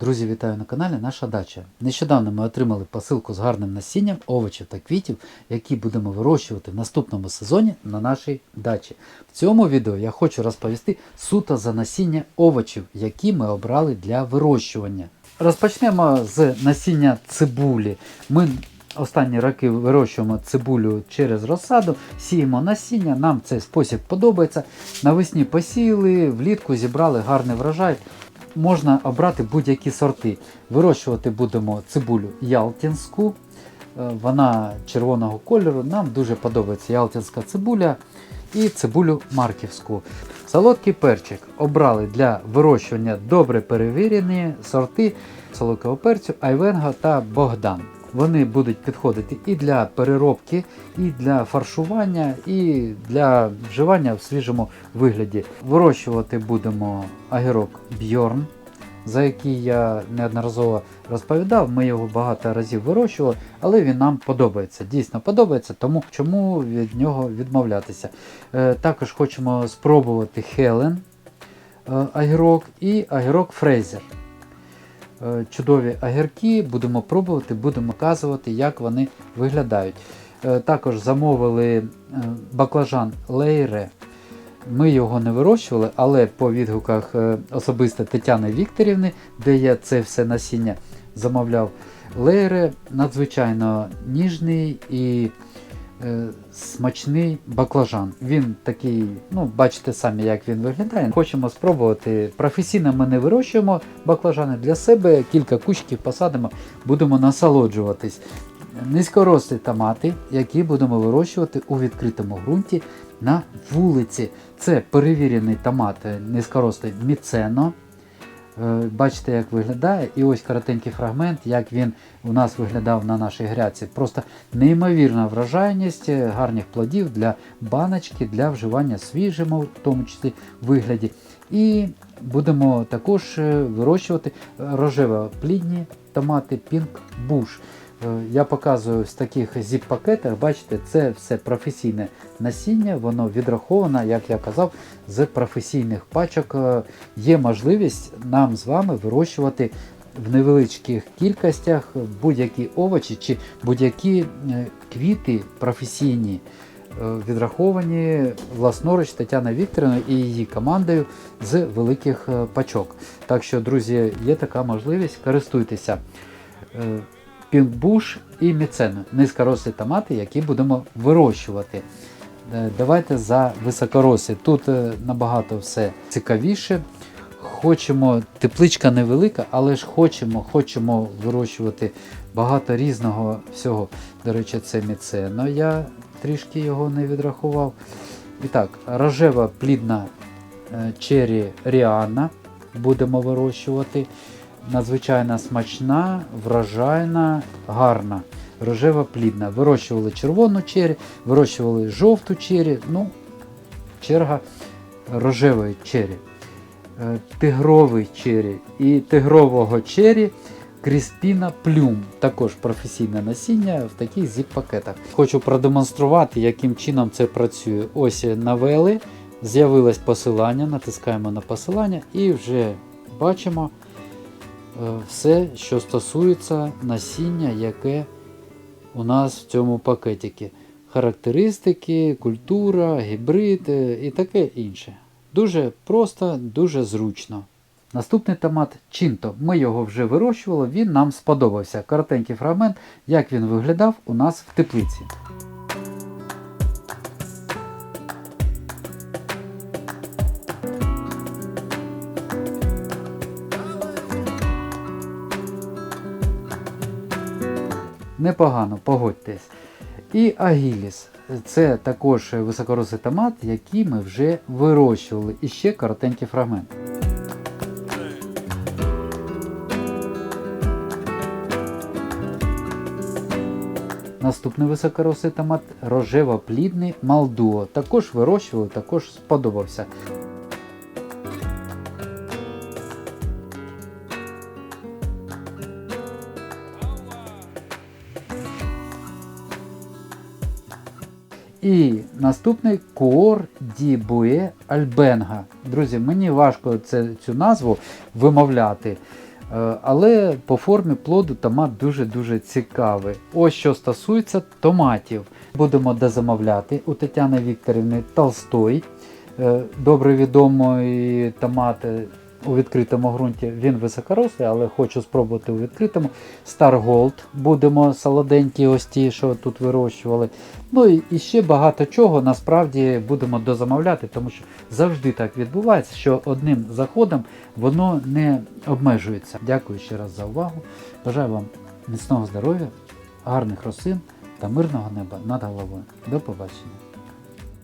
Друзі, вітаю на каналі Наша Дача. Нещодавно ми отримали посилку з гарним насінням овочів та квітів, які будемо вирощувати в наступному сезоні на нашій дачі. В цьому відео я хочу розповісти суто за насіння овочів, які ми обрали для вирощування. Розпочнемо з насіння цибулі. Ми останні роки вирощуємо цибулю через розсаду, сіємо насіння, нам цей спосіб подобається. Навесні посіяли, влітку зібрали гарний врожай. Можна обрати будь-які сорти. Вирощувати будемо цибулю ялтинську. Е, Вона червоного кольору. Нам дуже подобається ялтинська цибуля і цибулю марківську. Солодкий перчик обрали для вирощування добре перевірені сорти солодкого перцю Айвенго та Богдан. Вони будуть підходити і для переробки, і для фаршування, і для вживання в свіжому вигляді. Вирощувати будемо агірок Бьорн, за який я неодноразово розповідав. Ми його багато разів вирощували, але він нам подобається. Дійсно подобається, тому чому від нього відмовлятися. Е, також хочемо спробувати Хелен е, агірок і агірок Фрейзер. Е, чудові агірки, будемо пробувати, будемо показувати, як вони виглядають. Е, Також замовили е, баклажан Лейре. Ми його не вирощували, але по відгуках особисто Тетяни Вікторівни, де я це все насіння замовляв, Лейре надзвичайно ніжний і смачний баклажан. Він такий, ну, бачите самі, як він виглядає. Хочемо спробувати. Професійно ми не вирощуємо баклажани для себе, кілька кущиків посадимо, будемо насолоджуватись. Низькорослі томати, які будемо вирощувати у відкритому ґрунті на вулиці. Це перевірений томат е, низькорослий міцено. Е, Бачите, як виглядає. І ось коротенький фрагмент, як він у нас виглядав на нашій гряці. Просто неймовірна вражайність е, гарних плодів для баночки, для вживання свіжими, в тому числі вигляді. І будемо також е, вирощувати рожево-плідні томати Pink Bush. Е, Я показую в таких зіп-пакетах, бачите, це все професійне насіння, воно відраховано, як я казав, з професійних пачок. Е, Є можливість нам з вами вирощувати в невеличких кількостях будь-які овочі чи будь-які е, квіти професійні. Відраховані власноруч Тетяна Вікторівна і її командою з великих пачок. Так що, друзі, є така можливість, користуйтеся. Пінкбуш і міцену. Низькорослі томати, які будемо вирощувати. Е, Давайте за високорослі. Тут е, набагато все цікавіше. Хочемо, тепличка невелика, але ж хочемо, хочемо вирощувати багато різного всього. До речі, це міцено. Я трішки його не відрахував. І так, рожева плідна е, чері Ріана будемо вирощувати надзвичайно смачна, врожайна, гарна, рожева плідна. Вирощували червону чері, вирощували жовту чері, ну, черга рожевої чері, Е, тигровий чері і тигрового чері. Кріспіна плюм, також професійне насіння в таких зіп-пакетах. Хочу продемонструвати, яким чином це працює. Ось навели, з'явилось посилання, натискаємо на посилання і вже бачимо все, що стосується насіння, яке у нас в цьому пакетикі. Характеристики, культура, гібрид е, і таке інше. Дуже просто, дуже зручно. Наступний томат Чинто. Ми його вже вирощували, він нам сподобався. Коротенький фрагмент, як він виглядав у нас в теплиці. Непогано, погодьтесь. І агіліс. Це також високорослий томат, який ми вже вирощували. І ще коротенький фрагмент. Наступний високорослий томат рожево-плідний Малдуо. Також вирощували, також сподобався. І наступний Кор Дібуе Альбенга. Друзі, мені важко це, цю назву вимовляти. Е, Але по формі плоду томат дуже-дуже цікавий. Ось що стосується томатів. Будемо дозамовляти у Тетяни Вікторівни Толстой. Е, Добре відомий томат е, у відкритому ґрунті. Він високорослий, але хочу спробувати у відкритому. Gold будемо солоденькі, ось ті, що тут вирощували. Ну і, ще багато чого насправді будемо дозамовляти, тому що завжди так відбувається, що одним заходом воно не обмежується. Дякую ще раз за увагу. Бажаю вам міцного здоров'я, гарних рослин та мирного неба над головою. До побачення.